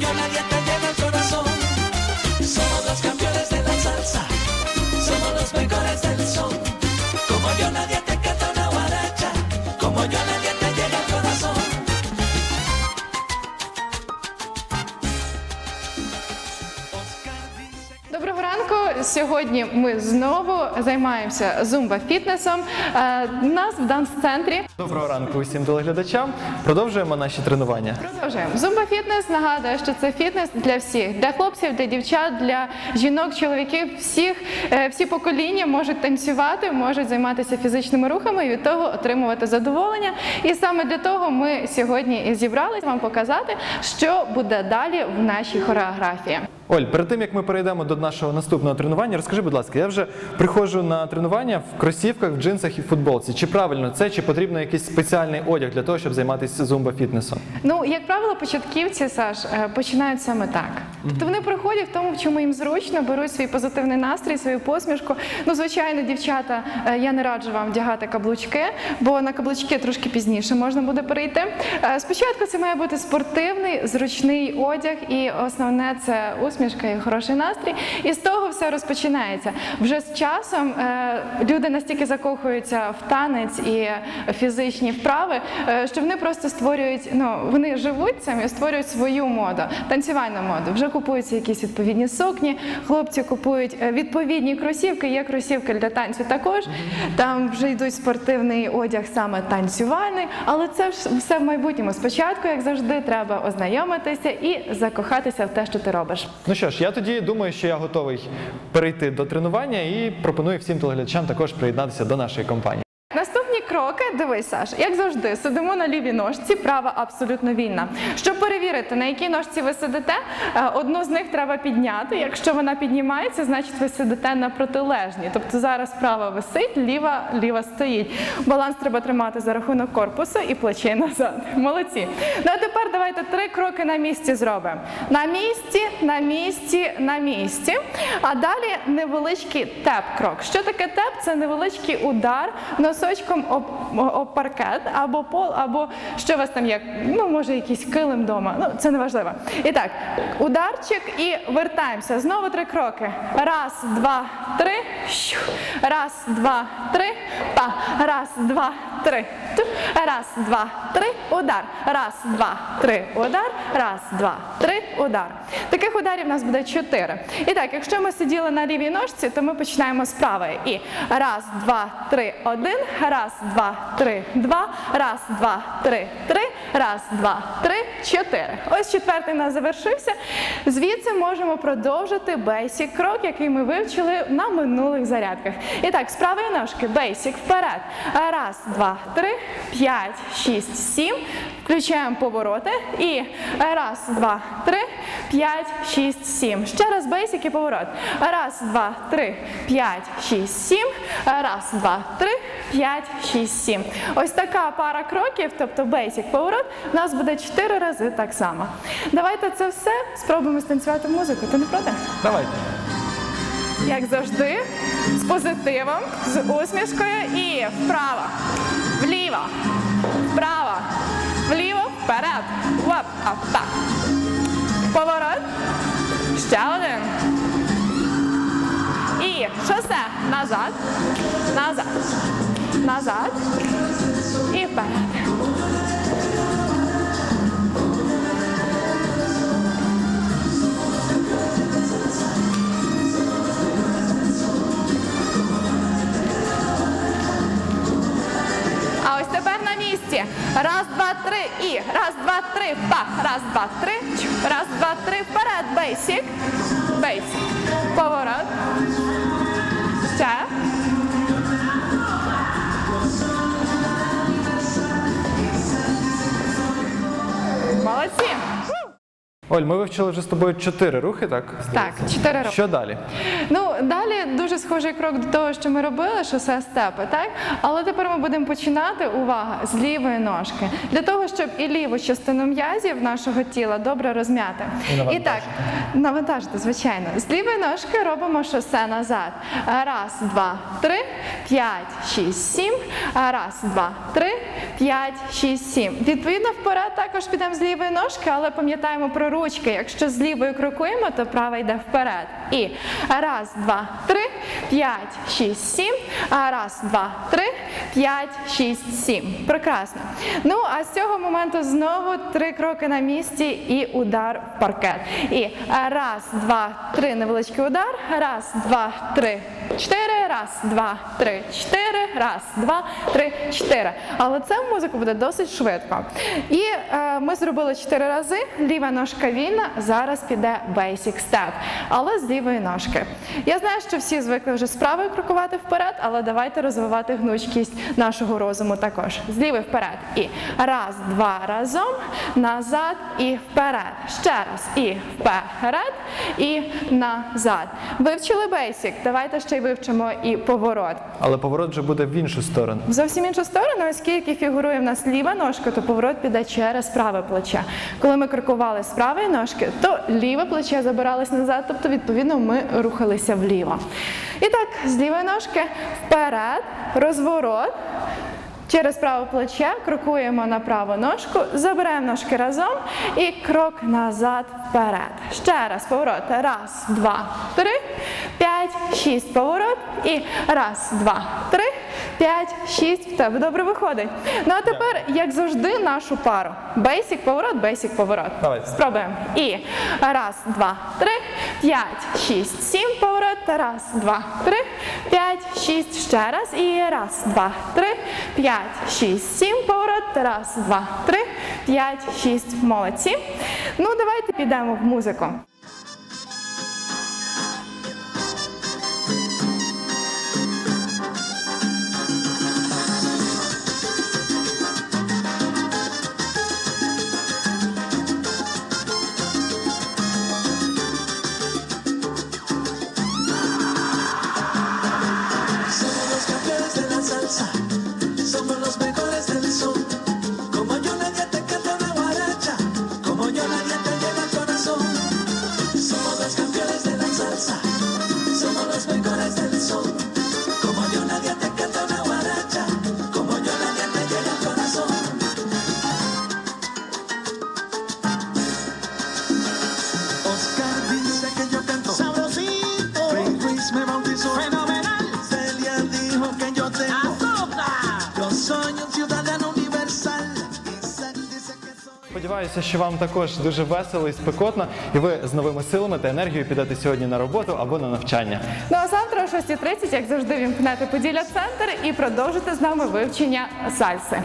yo nadie Сьогодні ми знову займаємося зумба-фітнесом. Е, У нас в данс-центрі Доброго ранку усім телеглядачам. Продовжуємо наші тренування. продовжуємо. Зумба-фітнес нагадує, що це фітнес для всіх, для хлопців, для дівчат, для жінок, чоловіків. Всіх е, всі покоління можуть танцювати, можуть займатися фізичними рухами і від того отримувати задоволення. І саме для того ми сьогодні і зібралися вам показати, що буде далі в нашій хореографії. Оль, перед тим як ми перейдемо до нашого наступного тренування, розкажи, будь ласка, я вже приходжу на тренування в кросівках, в джинсах і в футболці. Чи правильно це, чи потрібно якийсь спеціальний одяг для того, щоб займатися зумба-фітнесом? Ну, як правило, початківці Саш е, починають саме так. Тобто вони приходять в тому, в чому їм зручно, беруть свій позитивний настрій, свою посмішку. Ну, звичайно, дівчата, е, я не раджу вам вдягати каблучки, бо на каблучки трошки пізніше можна буде перейти. Е, Спочатку це має бути спортивний, зручний одяг, і основне це усмішка і хороший настрій. І з того все розпочинається. Вже з часом е, люди настільки закохуються в танець і фізичні вправи, е, що вони просто створюють, ну вони живуть цим і створюють свою моду, танцювальну моду. Вже купуються якісь відповідні сукні. Хлопці купують е, відповідні кросівки. Є кросівки для танцю також. Там вже йдуть спортивний одяг, саме танцювальний, але це ж все в майбутньому. Спочатку, як завжди, треба ознайомитися і закохатися в те, що ти робиш. Ну що ж, я тоді думаю, що я готовий перейти до тренування і пропоную всім телеглядачам також приєднатися до нашої компанії. Кроки, дивись, Саш, як завжди, сидимо на лівій ножці, права абсолютно вільна. Щоб перевірити, на якій ножці ви сидите, е, одну з них треба підняти. Якщо вона піднімається, значить ви сидите на протилежній. Тобто зараз права висить, ліва, ліва стоїть. Баланс треба тримати за рахунок корпусу і плечей назад. Молодці. Ну а тепер давайте три кроки на місці зробимо. На місці, на місці, на місці. А далі невеличкий теп-крок. Що таке теп? Це невеличкий удар носочком об, об паркет або пол, або що у вас там є, ну може якийсь килим вдома. Ну це не важливо. І так, ударчик і вертаємося. Знову три кроки. Раз, два, три. Раз, два, три. Па. Раз, два, три. Раз, два, три. Удар. Раз, два, три. Удар. Раз, два, три. Удар. Таких ударів у нас буде чотири. І так, якщо ми сиділи на лівій ножці, то ми починаємо з правої. І раз, два, три, один. Раз, два, три, два. Раз, два, три, три. Раз, два, три, чотири. Ось четвертий у нас завершився. Звідси можемо продовжити бейсік крок, який ми вивчили на минулих зарядках. І так, з правої ножки бейсік вперед. Раз, два, три, п'ять, шість, сім. Включаємо повороти. І раз, два, три, п'ять, шість, сім. Ще раз бейсік і поворот. Раз, два, три, п'ять, шість, сім. Раз, два, три, п'ять, шість, сім. Ось така пара кроків, тобто бейсік поворот, у нас буде чотири рази так само. Давайте це все спробуємо станцювати музику. Ти не проти? Давайте. Як завжди, з позитивом, з усмішкою і вправо, вліво, вправо, вліво, вперед. Оп, оп, так. Поворот. Ще один. І шосе. Назад. Назад. Назад. І вперед. Раз, два, три і раз, два, три. Па. Раз, два, три. Раз, два, три. Вперед. Бейсік. Бейсік. Поворот. Ще. Оль, ми вивчили вже з тобою чотири рухи, так? Так, чотири роки. Що далі? Ну далі дуже схожий крок до того, що ми робили, шосе степи, так? Але тепер ми будемо починати увага з лівої ножки для того, щоб і ліву частину м'язів нашого тіла добре розм'яти. І так, навантажити, звичайно. З лівої ножки робимо шосе назад. Раз, два, три, п'ять, шість, сім. Раз, два, три, 5, 6, 7. Відповідно, вперед також підемо з лівої ножки, але пам'ятаємо про ручки. Якщо з лівою крокуємо, то права йде вперед. І раз, два, три, п'ять, шість, сім. Раз, два, три, п'ять, шість, сім. Прекрасно. Ну а з цього моменту знову три кроки на місці і удар в паркет. І раз, два, три, невеличкий удар. Раз, два, три, чотири. Раз, два, три, чотири. Раз, два, три, чотири. Але це в музику буде досить швидко. І е, ми зробили чотири рази. Ліва ножка вільна. Зараз піде basic step, але з лівої ножки. Я знаю, що всі звикли вже з правою крокувати вперед, але давайте розвивати гнучкість нашого розуму також. З лівої вперед. І раз, два разом, назад і вперед. Ще раз. І вперед, і назад. Вивчили basic. Давайте ще й вивчимо і поворот. Але поворот вже буде в іншу сторону. В зовсім іншу сторону, оскільки фігурує в нас ліва ножка, то поворот піде через праве плече. Коли ми крокували з правої ножки, то ліве плече забиралось назад, тобто, відповідно, ми рухалися вліво. І так, з лівої ножки вперед, розворот. Через праве плече крокуємо на праву ножку, забираємо ножки разом і крок назад вперед. Ще раз поворот. Раз, два, три, п'ять, шість. Поворот. І раз, два, три, п'ять, шість. В тебе добре виходить. Ну а тепер, як завжди, нашу пару. Бейсік поворот, бейсік поворот. Давайте. Спробуємо. І раз, два, три, п'ять, шість, сім. Поворот. Раз, два, три, п'ять, шість. Ще раз. І раз, два, три, п'ять, шість, сім. Поворот. Раз, два, три, п'ять, шість. Молодці. Ну, давайте підемо в музику. Сподіваюся, що вам також дуже весело і спекотно, і ви з новими силами та енергією підете сьогодні на роботу або на навчання. Ну а завтра о 6.30, як завжди, вімкнете Поділля Центр і продовжите з нами вивчення сальси.